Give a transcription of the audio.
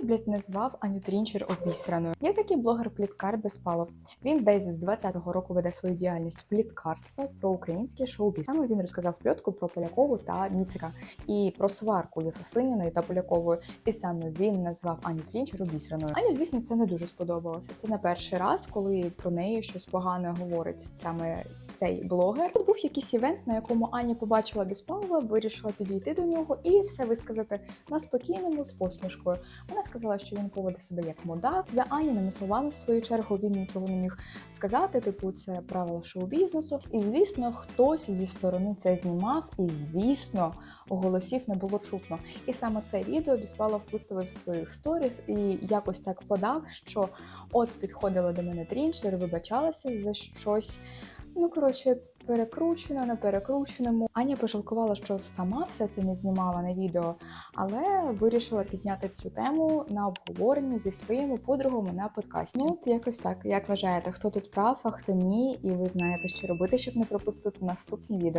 ж, блядь, назвав Аню Трінчер обісраною? Є такий блогер Пліткар Безпалов. Він десь з 20-го року веде свою діяльність пліткарства про український шоу-біз. Саме він розказав пльотку про Полякову та Міцика і про сварку Єфросиніної та Полякової. І саме він назвав Аню Трінчер обісраною. Ані, звісно, це не дуже сподобалося. Це не перший раз, коли про неї щось погане говорить саме цей блогер. Тут був якийсь івент, на якому Аня побачила Безпалова, вирішила підійти до нього і все висказати на спокійному з посмішкою. Вона сказала, що він поводить себе як мудак. За Аніними словами, в свою чергу, він нічого не міг сказати. Типу, це правила шоу-бізнесу. І звісно, хтось зі сторони це знімав, і звісно, голосів не було чутно. І саме це відео Біспалов виставив своїх сторіс і якось так подав, що от підходила до мене трінчер, вибачалася за щось. Ну коротше, перекручено на перекрученому. Аня пожалкувала, що сама все це не знімала на відео, але вирішила підняти цю тему на обговоренні зі своїми подругами на подкасті. Ну, от якось так. Як вважаєте, хто тут прав, а хто ні? І ви знаєте, що робити, щоб не пропустити наступні відео.